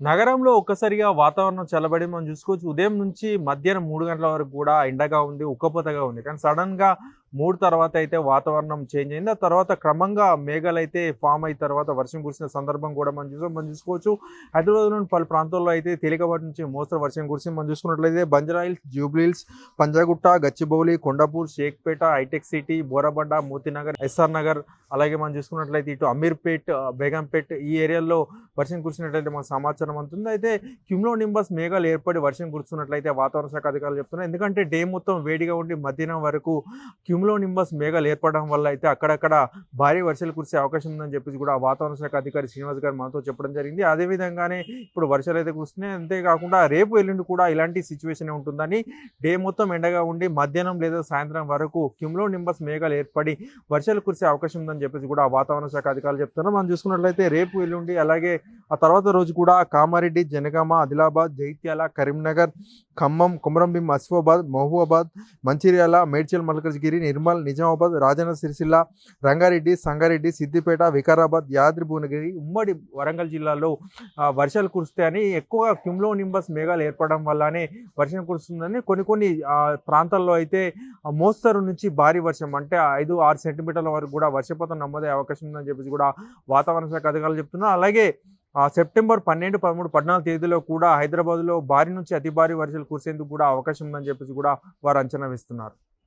నగరంలో ఒక్కసారిగా వాతావరణం చల్లబడి మనం చూసుకోవచ్చు. ఉదయం నుంచి మధ్యాహ్నం మూడు గంటల వరకు కూడా ఎండగా ఉంది ఉక్కపోతగా ఉంది. కానీ సడన్గా మూడు తర్వాత అయితే వాతావరణం చేంజ్ అయింది. ఆ తర్వాత క్రమంగా మేఘాలు అయితే ఫామ్ అయిన తర్వాత వర్షం కురిసిన సందర్భం కూడా మనం చూసాం. మనం చూసుకోవచ్చు. హైదరాబాద్లోని పలు ప్రాంతాల్లో అయితే తేలికపాటి నుంచి మోస్తరు వర్షం కురిసి మనం చూసుకున్నట్లయితే బంజరాయిల్స్ జూబ్లీహిల్స్ పంజాగుట్ట గచ్చిబౌలి కొండాపూర్ షేక్పేట హైటెక్ సిటీ బోరబండ మోతీనగర్ ఎస్ఆర్ నగర్ అలాగే మనం చూసుకున్నట్లయితే ఇటు అమీర్పేట్ బేగంపేట్ ఈ ఏరియాల్లో వర్షం కురిసినట్లయితే మనకు సమాచారం అందుతుంది. అయితే క్యూమ్లో నింబస్ మేఘాలు ఏర్పడి వర్షం కురుస్తున్నట్లయితే వాతావరణ శాఖ అధికారులు చెప్తున్నారు. ఎందుకంటే డే మొత్తం వేడిగా ఉండి మధ్యాహ్నం వరకు క్యూమ్లో నింబస్ మేఘాలు ఏర్పడడం వల్ల అయితే అక్కడక్కడ భారీ వర్షాలు కురిసే అవకాశం ఉందని చెప్పేసి కూడా వాతావరణ శాఖ అధికారి శ్రీనివాస్ గారు మనతో చెప్పడం జరిగింది. అదేవిధంగానే ఇప్పుడు వర్షాలు అయితే కురుస్తున్నాయి. అంతేకాకుండా రేపు ఎల్లుండి కూడా ఇలాంటి సిచ్యువేషన్ ఉంటుందని డే మొత్తం ఎండగా ఉండి మధ్యాహ్నం లేదా సాయంత్రం వరకు క్యూమ్లో నింబస్ మేఘాలు ఏర్పడి వర్షాలు కురిసే అవకాశం ఉందని చెప్పేసి కూడా వాతావరణ శాఖ అధికారులు చెప్తున్నారు. మనం చూసుకున్నట్లయితే రేపు ఎల్లుండి అలాగే ఆ తర్వాత రోజు కూడా కామారెడ్డి జనగామ ఆదిలాబాద్ జైత్యాల కరీంనగర్ ఖమ్మం కుమరంభీం అసిఫాబాద్ మహబూబాబాద్ మంచిర్యాల మేడ్చల్ మల్కజ్గిరి నిర్మల్ నిజామాబాద్ రాజన్న సిరిసిల్ల రంగారెడ్డి సంగారెడ్డి సిద్దిపేట వికారాబాద్ యాద్రి భువనగిరి ఉమ్మడి వరంగల్ జిల్లాలో వర్షాలు కురుస్తాయని ఎక్కువగా క్యుమ్లో నింబస్ మేఘాలు ఏర్పడడం వల్లనే వర్షం కురుస్తుందని కొన్ని కొన్ని ప్రాంతాల్లో అయితే మోస్తరు నుంచి భారీ వర్షం అంటే ఐదు ఆరు సెంటీమీటర్ల వరకు కూడా వర్షపాతం నమోదయ్యే అవకాశం ఉందని చెప్పేసి కూడా వాతావరణ శాఖ అధికారులు చెప్తున్నారు. అలాగే సెప్టెంబర్ పన్నెండు పదమూడు పద్నాలుగు తేదీలో కూడా హైదరాబాద్లో భారీ నుంచి అతి భారీ వర్షాలు కురిసేందుకు కూడా అవకాశం ఉందని చెప్పేసి కూడా వారు అంచనా వేస్తున్నారు.